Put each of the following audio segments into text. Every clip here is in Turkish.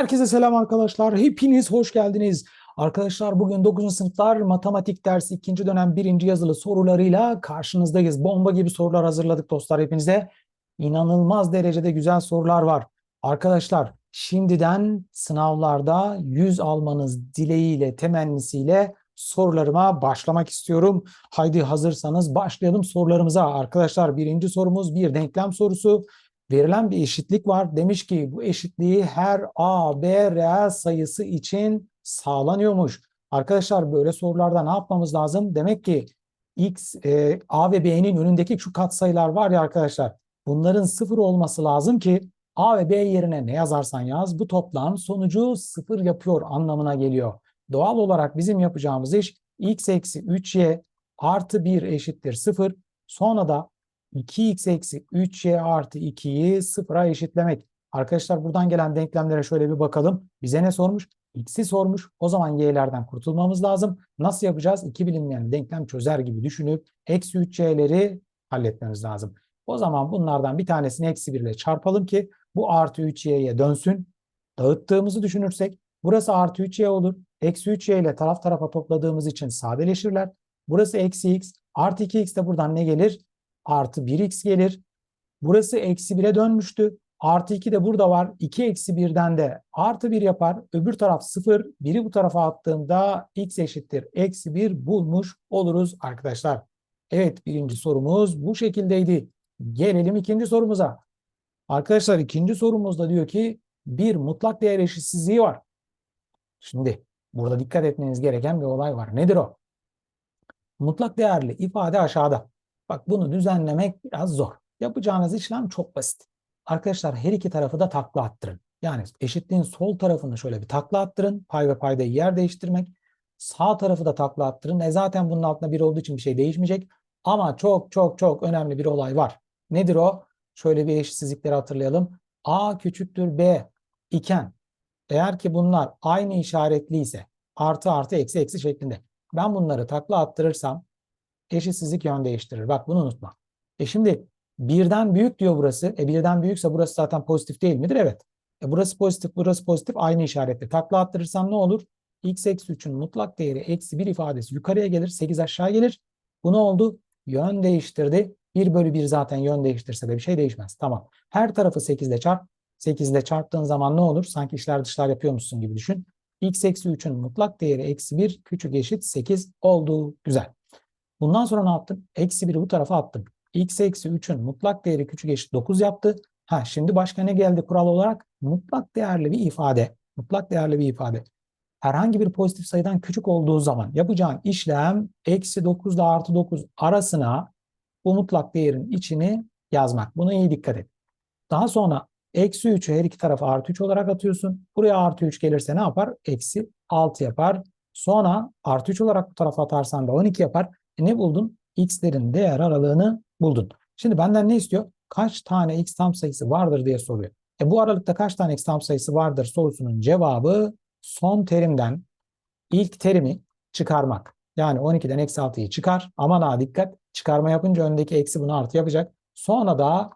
Herkese selam arkadaşlar. Hepiniz hoş geldiniz. Arkadaşlar bugün 9. sınıflar matematik dersi 2. dönem 1. yazılı sorularıyla karşınızdayız. Bomba gibi sorular hazırladık dostlar hepinize. İnanılmaz derecede güzel sorular var. Arkadaşlar şimdiden sınavlarda 100 almanız dileğiyle, temennisiyle sorularıma başlamak istiyorum. Haydi hazırsanız başlayalım sorularımıza. Arkadaşlar birinci sorumuz bir denklem sorusu verilen bir eşitlik var. Demiş ki bu eşitliği her A, B reel sayısı için sağlanıyormuş. Arkadaşlar böyle sorularda ne yapmamız lazım? Demek ki X, e, A ve B'nin önündeki şu katsayılar var ya arkadaşlar. Bunların sıfır olması lazım ki A ve B yerine ne yazarsan yaz bu toplam sonucu sıfır yapıyor anlamına geliyor. Doğal olarak bizim yapacağımız iş x eksi 3y artı 1 eşittir 0. Sonra da 2x eksi 3y artı 2'yi sıfıra eşitlemek. Arkadaşlar buradan gelen denklemlere şöyle bir bakalım. Bize ne sormuş? X'i sormuş. O zaman y'lerden kurtulmamız lazım. Nasıl yapacağız? İki bilinmeyen denklem çözer gibi düşünüp eksi 3y'leri halletmemiz lazım. O zaman bunlardan bir tanesini eksi 1 ile çarpalım ki bu artı 3y'ye dönsün. Dağıttığımızı düşünürsek burası artı 3y olur. Eksi 3y ile taraf tarafa topladığımız için sadeleşirler. Burası eksi x. Artı 2x de buradan ne gelir? Artı 1x gelir. Burası eksi 1'e dönmüştü. Artı 2 de burada var. 2 eksi 1'den de artı 1 yapar. Öbür taraf 0. 1'i bu tarafa attığımda x eşittir. Eksi 1 bulmuş oluruz arkadaşlar. Evet birinci sorumuz bu şekildeydi. Gelelim ikinci sorumuza. Arkadaşlar ikinci sorumuzda diyor ki bir mutlak değer eşitsizliği var. Şimdi burada dikkat etmeniz gereken bir olay var. Nedir o? Mutlak değerli ifade aşağıda. Bak bunu düzenlemek biraz zor. Yapacağınız işlem çok basit. Arkadaşlar her iki tarafı da takla attırın. Yani eşitliğin sol tarafını şöyle bir takla attırın. Pay ve paydayı yer değiştirmek. Sağ tarafı da takla attırın. E zaten bunun altında bir olduğu için bir şey değişmeyecek. Ama çok çok çok önemli bir olay var. Nedir o? Şöyle bir eşitsizlikleri hatırlayalım. A küçüktür B iken eğer ki bunlar aynı işaretliyse artı artı eksi eksi şeklinde ben bunları takla attırırsam eşitsizlik yön değiştirir. Bak bunu unutma. E şimdi birden büyük diyor burası. E birden büyükse burası zaten pozitif değil midir? Evet. E burası pozitif, burası pozitif aynı işaretli. Takla attırırsam ne olur? x eksi 3'ün mutlak değeri eksi 1 ifadesi yukarıya gelir. 8 aşağı gelir. Bu ne oldu? Yön değiştirdi. 1 bölü 1 zaten yön değiştirse de bir şey değişmez. Tamam. Her tarafı 8 ile çarp. 8 ile çarptığın zaman ne olur? Sanki işler dışlar yapıyormuşsun gibi düşün. x eksi 3'ün mutlak değeri eksi 1 küçük eşit 8 oldu. Güzel. Bundan sonra ne yaptım? Eksi 1'i bu tarafa attım. x eksi 3'ün mutlak değeri küçük eşit 9 yaptı. Ha şimdi başka ne geldi kural olarak? Mutlak değerli bir ifade. Mutlak değerli bir ifade. Herhangi bir pozitif sayıdan küçük olduğu zaman yapacağın işlem eksi 9 ile artı 9 arasına bu mutlak değerin içini yazmak. Buna iyi dikkat et. Daha sonra eksi 3'ü her iki tarafa artı 3 olarak atıyorsun. Buraya artı 3 gelirse ne yapar? Eksi 6 yapar. Sonra artı 3 olarak bu tarafa atarsan da 12 yapar. E ne buldun? X'lerin değer aralığını buldun. Şimdi benden ne istiyor? Kaç tane X tam sayısı vardır diye soruyor. E bu aralıkta kaç tane X tam sayısı vardır sorusunun cevabı son terimden ilk terimi çıkarmak. Yani 12'den eksi 6'yı çıkar. Aman ha dikkat. Çıkarma yapınca öndeki eksi bunu artı yapacak. Sonra da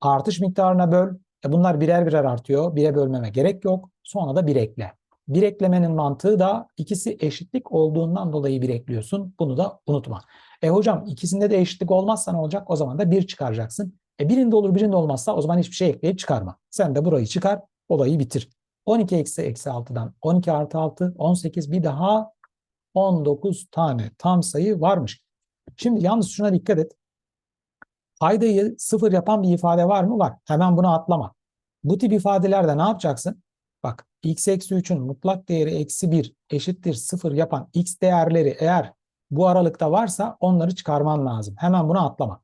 artış miktarına böl. E bunlar birer birer artıyor. Bire bölmeme gerek yok. Sonra da bir ekle. Bir eklemenin mantığı da ikisi eşitlik olduğundan dolayı bir ekliyorsun. Bunu da unutma. E hocam ikisinde de eşitlik olmazsa ne olacak? O zaman da bir çıkaracaksın. E birinde olur birinde olmazsa o zaman hiçbir şey ekleyip çıkarma. Sen de burayı çıkar, olayı bitir. 12 eksi eksi 6'dan 12 artı 6, 18 bir daha 19 tane tam sayı varmış. Şimdi yalnız şuna dikkat et. Paydayı sıfır yapan bir ifade var mı? Var. Hemen bunu atlama. Bu tip ifadelerde ne yapacaksın? Bak x eksi 3'ün mutlak değeri eksi 1 eşittir 0 yapan x değerleri eğer bu aralıkta varsa onları çıkarman lazım. Hemen bunu atlama.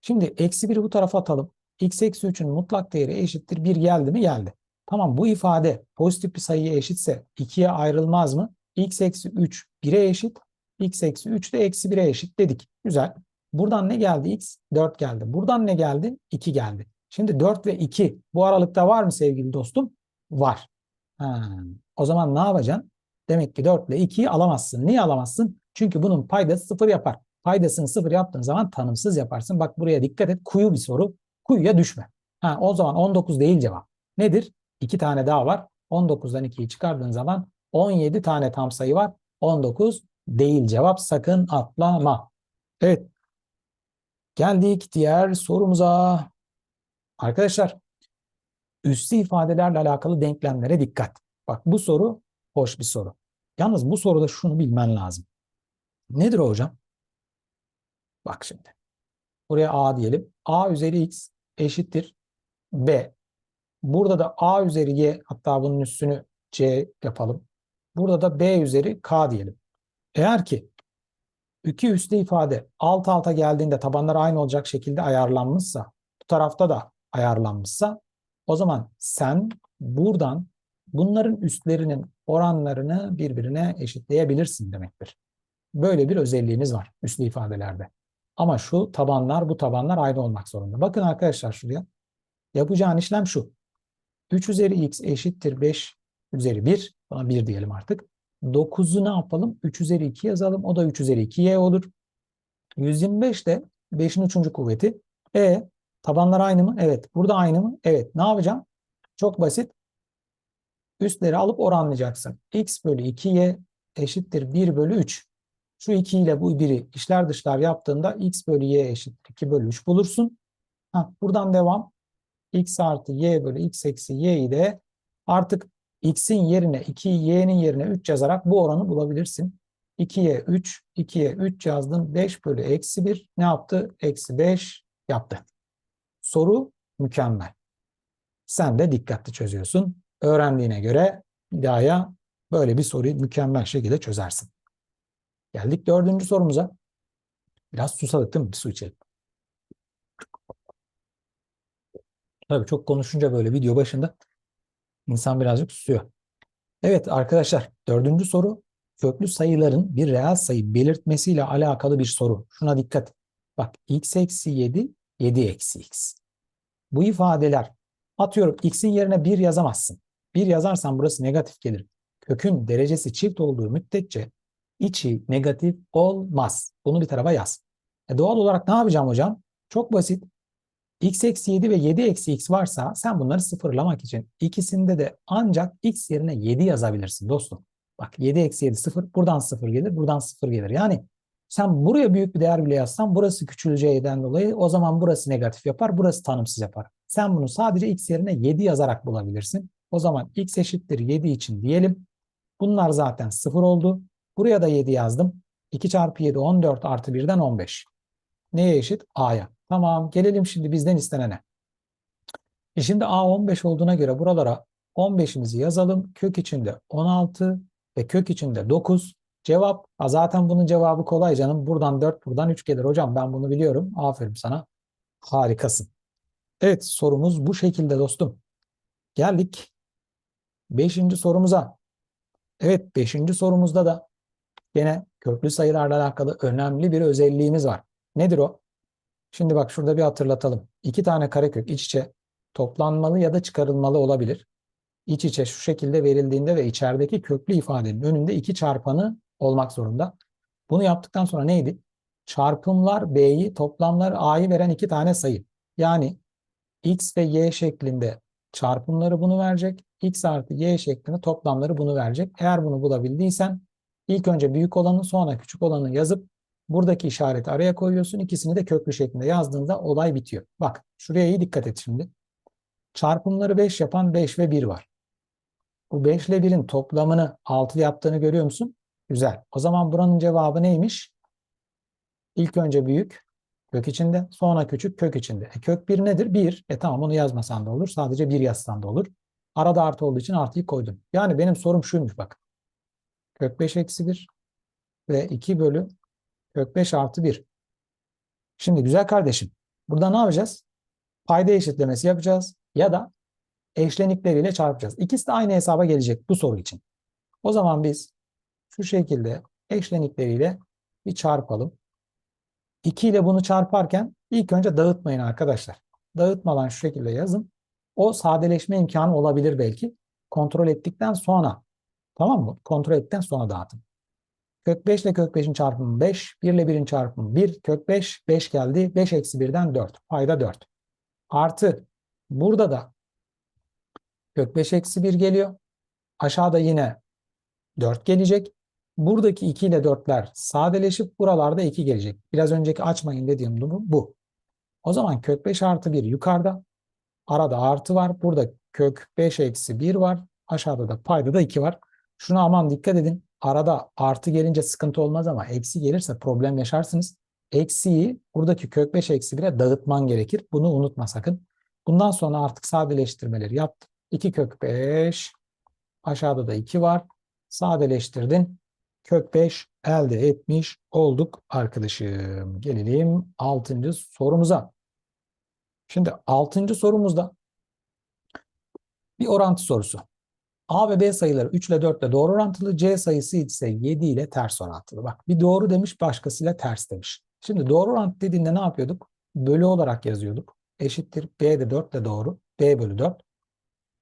Şimdi eksi 1'i bu tarafa atalım. x eksi 3'ün mutlak değeri eşittir 1 geldi mi? Geldi. Tamam bu ifade pozitif bir sayıya eşitse 2'ye ayrılmaz mı? x eksi 3 1'e eşit. x eksi 3 de eksi 1'e eşit dedik. Güzel. Buradan ne geldi? x 4 geldi. Buradan ne geldi? 2 geldi. Şimdi 4 ve 2 bu aralıkta var mı sevgili dostum? Var. Ha, o zaman ne yapacaksın? Demek ki 4 ile 2'yi alamazsın. Niye alamazsın? Çünkü bunun paydası 0 yapar. Paydasını 0 yaptığın zaman tanımsız yaparsın. Bak buraya dikkat et. Kuyu bir soru. Kuyuya düşme. Ha, o zaman 19 değil cevap. Nedir? 2 tane daha var. 19'dan 2'yi çıkardığın zaman 17 tane tam sayı var. 19 değil cevap. Sakın atlama. Evet. Geldik diğer sorumuza. Arkadaşlar üslü ifadelerle alakalı denklemlere dikkat. Bak bu soru hoş bir soru. Yalnız bu soruda şunu bilmen lazım. Nedir hocam? Bak şimdi. Buraya A diyelim. A üzeri X eşittir B. Burada da A üzeri Y hatta bunun üstünü C yapalım. Burada da B üzeri K diyelim. Eğer ki iki üslü ifade alt alta geldiğinde tabanlar aynı olacak şekilde ayarlanmışsa, bu tarafta da ayarlanmışsa o zaman sen buradan bunların üstlerinin oranlarını birbirine eşitleyebilirsin demektir. Böyle bir özelliğimiz var üslü ifadelerde. Ama şu tabanlar bu tabanlar aynı olmak zorunda. Bakın arkadaşlar şuraya. Yapacağın işlem şu. 3 üzeri x eşittir 5 üzeri 1. Buna 1 diyelim artık. 9'u ne yapalım? 3 üzeri 2 yazalım. O da 3 üzeri 2y olur. 125 de 5'in 3. kuvveti. E tabanlar aynı mı? Evet. Burada aynı mı? Evet. Ne yapacağım? Çok basit. Üstleri alıp oranlayacaksın. x bölü 2y eşittir 1 bölü 3. Şu 2 ile bu 1'i işler dışlar yaptığında x bölü y eşittir 2 bölü 3 bulursun. Ha, buradan devam. x artı y bölü x eksi y'yi de artık x'in yerine 2, y'nin yerine 3 yazarak bu oranı bulabilirsin. 2'ye 3, 2'ye 3 yazdın. 5 bölü eksi 1 ne yaptı? Eksi 5 yaptı. Soru mükemmel. Sen de dikkatli çözüyorsun. Öğrendiğine göre bir dahaya böyle bir soruyu mükemmel şekilde çözersin. Geldik dördüncü sorumuza. Biraz susadık değil mi? Bir su içelim. Tabii çok konuşunca böyle video başında insan birazcık susuyor. Evet arkadaşlar dördüncü soru köklü sayıların bir reel sayı belirtmesiyle alakalı bir soru. Şuna dikkat. Bak x eksi 7, 7 eksi x. Bu ifadeler atıyorum x'in yerine 1 yazamazsın. 1 yazarsan burası negatif gelir. Kökün derecesi çift olduğu müddetçe içi negatif olmaz. Bunu bir tarafa yaz. E doğal olarak ne yapacağım hocam? Çok basit. x eksi 7 ve 7 eksi x varsa sen bunları sıfırlamak için ikisinde de ancak x yerine 7 yazabilirsin dostum. Bak 7 eksi 7 sıfır. Buradan sıfır gelir. Buradan sıfır gelir. Yani sen buraya büyük bir değer bile yazsan burası küçüleceğinden dolayı o zaman burası negatif yapar. Burası tanımsız yapar. Sen bunu sadece x yerine 7 yazarak bulabilirsin. O zaman x eşittir 7 için diyelim. Bunlar zaten sıfır oldu. Buraya da 7 yazdım. 2 çarpı 7 14 artı 1'den 15. Neye eşit? A'ya. Tamam gelelim şimdi bizden istenene. E şimdi A 15 olduğuna göre buralara 15'imizi yazalım. Kök içinde 16 ve kök içinde 9. Cevap zaten bunun cevabı kolay canım. Buradan 4 buradan 3 gelir. Hocam ben bunu biliyorum. Aferin sana. Harikasın. Evet sorumuz bu şekilde dostum. Geldik 5. sorumuza. Evet 5. sorumuzda da Yine köklü sayılarla alakalı önemli bir özelliğimiz var. Nedir o? Şimdi bak şurada bir hatırlatalım. İki tane karekök iç içe toplanmalı ya da çıkarılmalı olabilir. İç içe şu şekilde verildiğinde ve içerideki köklü ifadenin önünde iki çarpanı olmak zorunda. Bunu yaptıktan sonra neydi? Çarpımlar B'yi, toplamlar A'yı veren iki tane sayı. Yani X ve Y şeklinde çarpımları bunu verecek. X artı Y şeklinde toplamları bunu verecek. Eğer bunu bulabildiysen İlk önce büyük olanı sonra küçük olanı yazıp buradaki işareti araya koyuyorsun. İkisini de köklü şeklinde yazdığında olay bitiyor. Bak şuraya iyi dikkat et şimdi. Çarpımları 5 yapan 5 ve 1 var. Bu 5 ile 1'in toplamını 6 yaptığını görüyor musun? Güzel. O zaman buranın cevabı neymiş? İlk önce büyük kök içinde sonra küçük kök içinde. E, kök 1 nedir? 1. E tamam onu yazmasan da olur. Sadece 1 yazsan da olur. Arada artı olduğu için artıyı koydum. Yani benim sorum şuymuş bak kök 5 eksi 1 ve 2 bölü kök 5 artı 1. Şimdi güzel kardeşim burada ne yapacağız? Payda eşitlemesi yapacağız ya da eşlenikleriyle çarpacağız. İkisi de aynı hesaba gelecek bu soru için. O zaman biz şu şekilde eşlenikleriyle bir çarpalım. 2 ile bunu çarparken ilk önce dağıtmayın arkadaşlar. Dağıtmadan şu şekilde yazın. O sadeleşme imkanı olabilir belki. Kontrol ettikten sonra Tamam mı? Kontrol ettikten sonra dağıtın. Kök 5 ile kök 5'in çarpımı 5. 1 ile 1'in çarpımı 1. Kök 5, 5 geldi. 5 eksi 1'den 4. Payda 4. Artı burada da kök 5 eksi 1 geliyor. Aşağıda yine 4 gelecek. Buradaki 2 ile 4'ler sadeleşip buralarda 2 gelecek. Biraz önceki açmayın dediğim durum bu. O zaman kök 5 artı 1 yukarıda. Arada artı var. Burada kök 5 eksi 1 var. Aşağıda da payda da 2 var. Şuna aman dikkat edin. Arada artı gelince sıkıntı olmaz ama eksi gelirse problem yaşarsınız. Eksiyi buradaki kök 5 eksi 1'e dağıtman gerekir. Bunu unutma sakın. Bundan sonra artık sadeleştirmeleri yaptım. 2 kök 5. Aşağıda da 2 var. Sadeleştirdin. Kök 5 elde etmiş olduk arkadaşım. Gelelim 6. sorumuza. Şimdi 6. sorumuzda bir orantı sorusu. A ve B sayıları 3 ile 4 ile doğru orantılı, C sayısı ise 7 ile ters orantılı. Bak bir doğru demiş, başkasıyla ters demiş. Şimdi doğru orantı dediğinde ne yapıyorduk? Bölü olarak yazıyorduk. Eşittir B de 4 ile doğru. B bölü 4.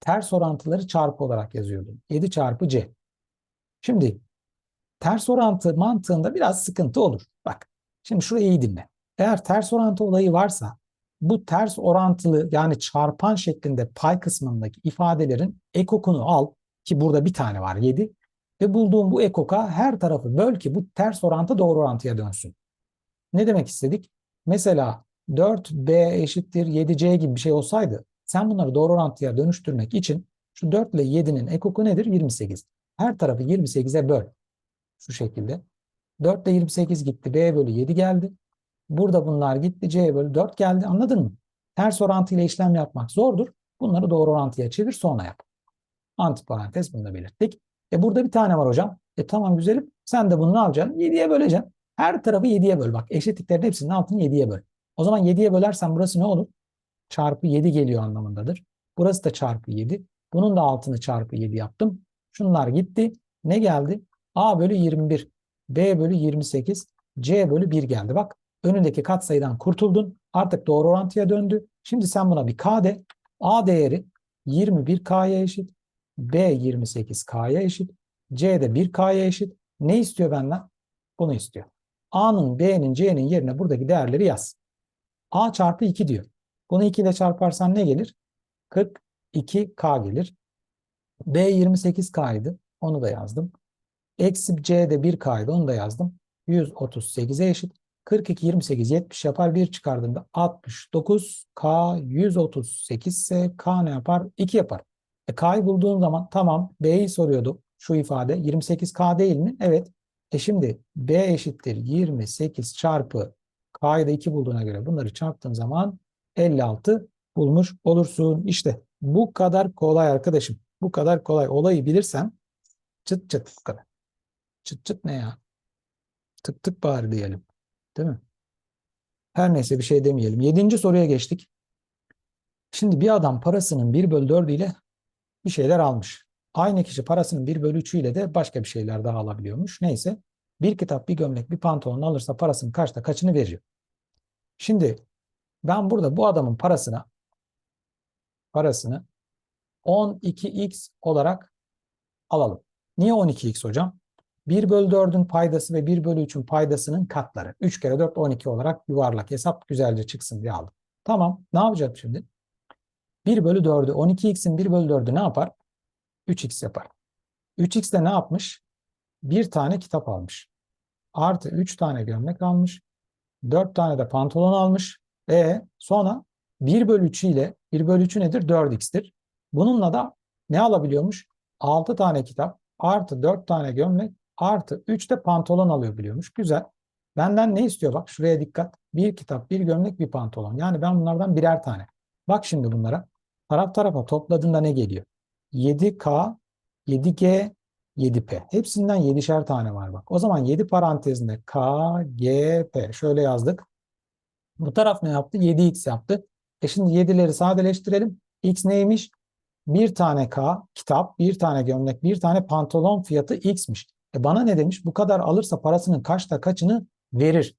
Ters orantıları çarpı olarak yazıyordum. 7 çarpı C. Şimdi ters orantı mantığında biraz sıkıntı olur. Bak şimdi şurayı iyi dinle. Eğer ters orantı olayı varsa bu ters orantılı yani çarpan şeklinde pay kısmındaki ifadelerin ekokunu al ki burada bir tane var 7 ve bulduğum bu ekoka her tarafı böl ki bu ters orantı doğru orantıya dönsün. Ne demek istedik? Mesela 4b eşittir 7c gibi bir şey olsaydı sen bunları doğru orantıya dönüştürmek için şu 4 ile 7'nin ekoku nedir? 28. Her tarafı 28'e böl. Şu şekilde. 4 ile 28 gitti. B bölü 7 geldi. Burada bunlar gitti. C bölü 4 geldi. Anladın mı? Ters orantıyla işlem yapmak zordur. Bunları doğru orantıya çevir sonra yap. Antiparantez bunu da belirttik. E burada bir tane var hocam. E tamam güzelim. Sen de bunu ne yapacaksın? 7'ye böleceksin. Her tarafı 7'ye böl. Bak eşitliklerin hepsinin altını 7'ye böl. O zaman 7'ye bölersen burası ne olur? Çarpı 7 geliyor anlamındadır. Burası da çarpı 7. Bunun da altını çarpı 7 yaptım. Şunlar gitti. Ne geldi? A bölü 21. B bölü 28. C bölü 1 geldi. Bak önündeki katsayıdan kurtuldun. Artık doğru orantıya döndü. Şimdi sen buna bir K de. A değeri 21K'ya eşit. B 28K'ya eşit. C de 1K'ya eşit. Ne istiyor benden? Bunu istiyor. A'nın, B'nin, C'nin yerine buradaki değerleri yaz. A çarpı 2 diyor. Bunu 2 ile çarparsan ne gelir? 42K gelir. B 28K'ydı. Onu da yazdım. Eksi C de 1K'ydı. Onu da yazdım. 138'e eşit. 42, 28, 70 yapar. 1 çıkardığımda 69. K 138 ise K ne yapar? 2 yapar. E, K'yı bulduğum zaman tamam B'yi soruyordu. Şu ifade 28K değil mi? Evet. E şimdi B eşittir 28 çarpı K'yı da 2 bulduğuna göre bunları çarptığın zaman 56 bulmuş olursun. İşte bu kadar kolay arkadaşım. Bu kadar kolay. Olayı bilirsem çıt çıt bu kadar. Çıt çıt ne ya? Tık tık bari diyelim. Değil mi? Her neyse bir şey demeyelim. Yedinci soruya geçtik. Şimdi bir adam parasının 1 bölü 4 ile bir şeyler almış. Aynı kişi parasının 1 bölü 3 ile de başka bir şeyler daha alabiliyormuş. Neyse bir kitap, bir gömlek, bir pantolon alırsa parasının kaçta kaçını veriyor. Şimdi ben burada bu adamın parasına parasını 12x olarak alalım. Niye 12x hocam? 1 bölü 4'ün paydası ve 1 bölü 3'ün paydasının katları. 3 kere 4 12 olarak yuvarlak hesap güzelce çıksın diye aldım. Tamam ne yapacağım şimdi? 1 bölü 4'ü 12x'in 1 bölü 4'ü ne yapar? 3x yapar. 3x de ne yapmış? Bir tane kitap almış. Artı 3 tane gömlek almış. 4 tane de pantolon almış. E sonra 1 bölü 3 ile 1 bölü 3'ü nedir? 4x'tir. Bununla da ne alabiliyormuş? 6 tane kitap artı 4 tane gömlek artı 3 de pantolon alıyor biliyormuş. Güzel. Benden ne istiyor? Bak şuraya dikkat. Bir kitap, bir gömlek, bir pantolon. Yani ben bunlardan birer tane. Bak şimdi bunlara. Taraf tarafa topladığında ne geliyor? 7K, 7G, 7P. Hepsinden 7'şer tane var bak. O zaman 7 parantezinde K, G, P. Şöyle yazdık. Bu taraf ne yaptı? 7x yaptı. E şimdi 7'leri sadeleştirelim. X neymiş? Bir tane K kitap, bir tane gömlek, bir tane pantolon fiyatı X'miş. E bana ne demiş? Bu kadar alırsa parasının kaçta kaçını verir.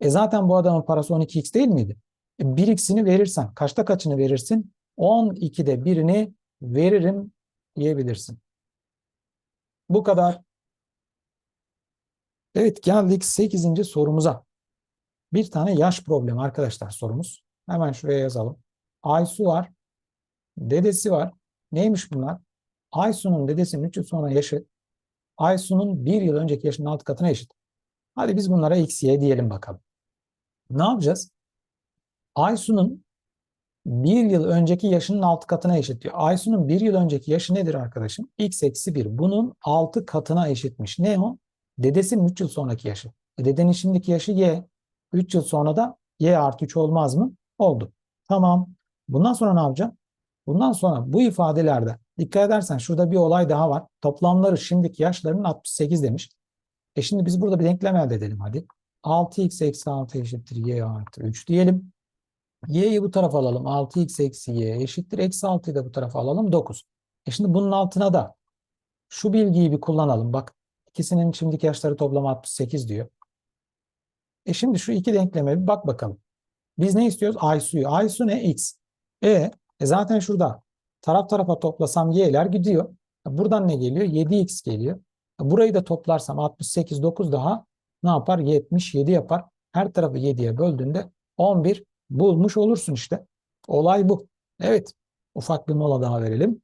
E zaten bu adamın parası 12x değil miydi? E 1x'ini verirsen kaçta kaçını verirsin? 12'de birini veririm diyebilirsin. Bu kadar. Evet geldik 8. sorumuza. Bir tane yaş problemi arkadaşlar sorumuz. Hemen şuraya yazalım. Aysu var. Dedesi var. Neymiş bunlar? Aysu'nun dedesinin 3 yıl sonra yaşı Aysu'nun 1 yıl önceki yaşının 6 katına eşit. Hadi biz bunlara x, y diyelim bakalım. Ne yapacağız? Aysu'nun 1 yıl önceki yaşının 6 katına eşit diyor. Aysu'nun 1 yıl önceki yaşı nedir arkadaşım? x eksi 1. Bunun 6 katına eşitmiş. Ne o? Dedesinin 3 yıl sonraki yaşı. E dedenin şimdiki yaşı y. 3 yıl sonra da y artı 3 olmaz mı? Oldu. Tamam. Bundan sonra ne yapacağım? Bundan sonra bu ifadelerde dikkat edersen şurada bir olay daha var. Toplamları şimdiki yaşlarının 68 demiş. E şimdi biz burada bir denklem elde edelim hadi. 6x eksi 6 eşittir y artı 3 diyelim. y'yi bu tarafa alalım. 6x eksi y eşittir. Eksi 6'yı da bu tarafa alalım. 9. E şimdi bunun altına da şu bilgiyi bir kullanalım. Bak ikisinin şimdiki yaşları toplamı 68 diyor. E şimdi şu iki denkleme bir bak bakalım. Biz ne istiyoruz? Aysu'yu. Aysu ne? X. E, e zaten şurada taraf tarafa toplasam y'ler gidiyor. Buradan ne geliyor? 7x geliyor. Burayı da toplarsam 68, 9 daha ne yapar? 77 yapar. Her tarafı 7'ye böldüğünde 11 bulmuş olursun işte. Olay bu. Evet. Ufak bir mola daha verelim.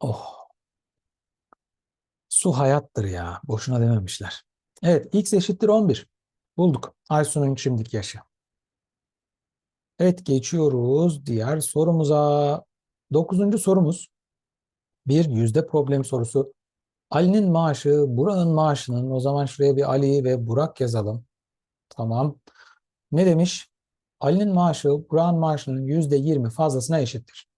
Oh. Su hayattır ya. Boşuna dememişler. Evet. X eşittir 11. Bulduk. Aysu'nun şimdiki yaşı. Evet geçiyoruz diğer sorumuza. Dokuzuncu sorumuz bir yüzde problem sorusu. Ali'nin maaşı Burak'ın maaşının o zaman şuraya bir Ali ve Burak yazalım. Tamam. Ne demiş? Ali'nin maaşı Burak'ın maaşının yüzde yirmi fazlasına eşittir.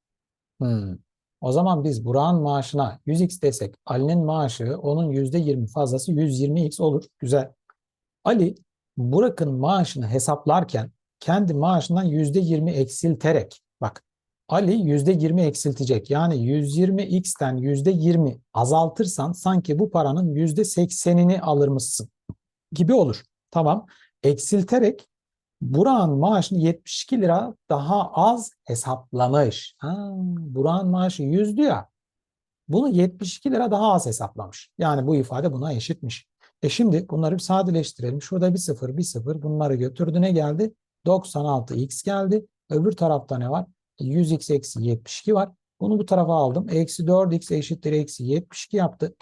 Hmm. O zaman biz Burak'ın maaşına 100x desek Ali'nin maaşı onun yüzde yirmi fazlası 120x olur. Güzel. Ali Burak'ın maaşını hesaplarken kendi maaşından yüzde yirmi eksilterek bak Ali yüzde yirmi eksiltecek. Yani 120x'ten yüzde yirmi azaltırsan sanki bu paranın yüzde seksenini alırmışsın gibi olur. Tamam. Eksilterek Burak'ın maaşını 72 lira daha az hesaplamış. Ha, Burak'ın maaşı 100'dü ya. Bunu 72 lira daha az hesaplamış. Yani bu ifade buna eşitmiş. E şimdi bunları bir sadeleştirelim. Şurada bir sıfır, bir sıfır. Bunları götürdü geldi? 96x geldi. Öbür tarafta ne var? 100x eksi 72 var. Bunu bu tarafa aldım. Eksi 4x eşittir eksi 72 yaptı.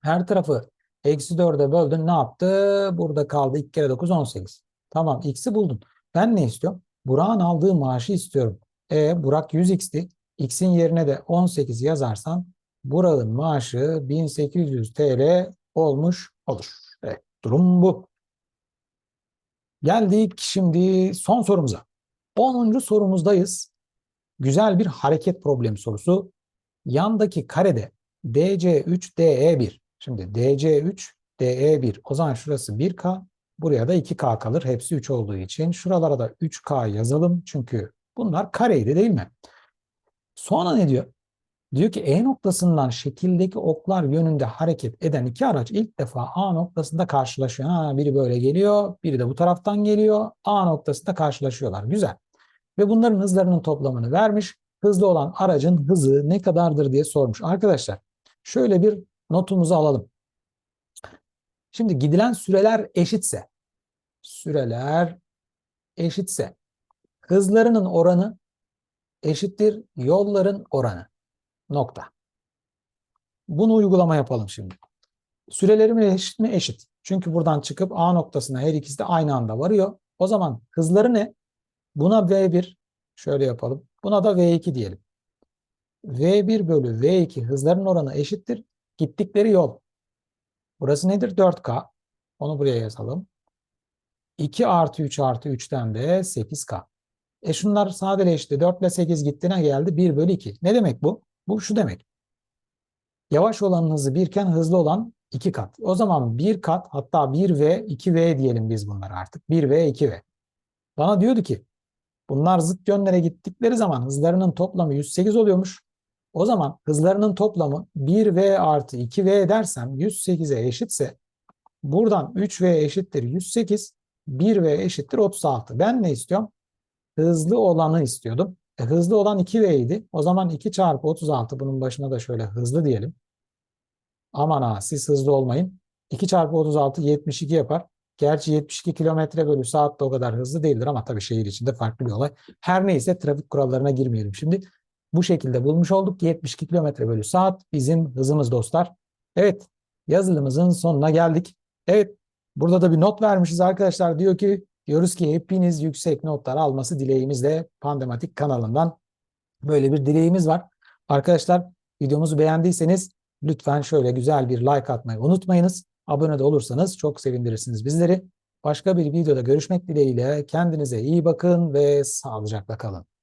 Her tarafı eksi 4'e böldün. Ne yaptı? Burada kaldı. 2 kere 9 18. Tamam x'i buldun. Ben ne istiyorum? Burak'ın aldığı maaşı istiyorum. E Burak 100x'ti. X'in yerine de 18 yazarsam Burak'ın maaşı 1800 TL olmuş olur. Evet, durum bu. Geldik şimdi son sorumuza. 10. sorumuzdayız. Güzel bir hareket problemi sorusu. Yandaki karede DC3 DE1. Şimdi DC3 DE1. O zaman şurası 1K. Buraya da 2K kalır. Hepsi 3 olduğu için. Şuralara da 3K yazalım. Çünkü bunlar kareydi değil mi? Sonra ne diyor? Diyor ki E noktasından şekildeki oklar yönünde hareket eden iki araç ilk defa A noktasında karşılaşıyor. Ha, biri böyle geliyor, biri de bu taraftan geliyor. A noktasında karşılaşıyorlar. Güzel. Ve bunların hızlarının toplamını vermiş. Hızlı olan aracın hızı ne kadardır diye sormuş. Arkadaşlar şöyle bir notumuzu alalım. Şimdi gidilen süreler eşitse, süreler eşitse, hızlarının oranı eşittir yolların oranı. Nokta. Bunu uygulama yapalım şimdi. Sürelerim eşit mi? Eşit. Çünkü buradan çıkıp A noktasına her ikisi de aynı anda varıyor. O zaman hızları ne? Buna V1 şöyle yapalım. Buna da V2 diyelim. V1 bölü V2 hızların oranı eşittir. Gittikleri yol. Burası nedir? 4K. Onu buraya yazalım. 2 artı 3 artı 3'ten de 8K. E şunlar sadeleşti. 4 ile 8 gittiğine geldi. 1 bölü 2. Ne demek bu? Bu şu demek. Yavaş olanın hızı birken hızlı olan 2 kat. O zaman 1 kat hatta 1V, 2V diyelim biz bunlara artık. 1V, 2V. Bana diyordu ki bunlar zıt yönlere gittikleri zaman hızlarının toplamı 108 oluyormuş. O zaman hızlarının toplamı 1V artı 2V dersem 108'e eşitse buradan 3V eşittir 108, 1V eşittir 36. Ben ne istiyorum? Hızlı olanı istiyordum. E, hızlı olan 2V idi. O zaman 2 çarpı 36 bunun başına da şöyle hızlı diyelim. Aman ha siz hızlı olmayın. 2 çarpı 36 72 yapar. Gerçi 72 kilometre bölü saat de o kadar hızlı değildir ama tabii şehir içinde farklı bir olay. Her neyse trafik kurallarına girmeyelim şimdi. bu şekilde bulmuş olduk. 72 km bölü saat bizim hızımız dostlar. Evet yazılımızın sonuna geldik. Evet burada da bir not vermişiz arkadaşlar. Diyor ki diyoruz ki hepiniz yüksek notlar alması dileğimizle Pandematik kanalından böyle bir dileğimiz var. Arkadaşlar videomuzu beğendiyseniz lütfen şöyle güzel bir like atmayı unutmayınız. Abone de olursanız çok sevindirirsiniz bizleri. Başka bir videoda görüşmek dileğiyle kendinize iyi bakın ve sağlıcakla kalın.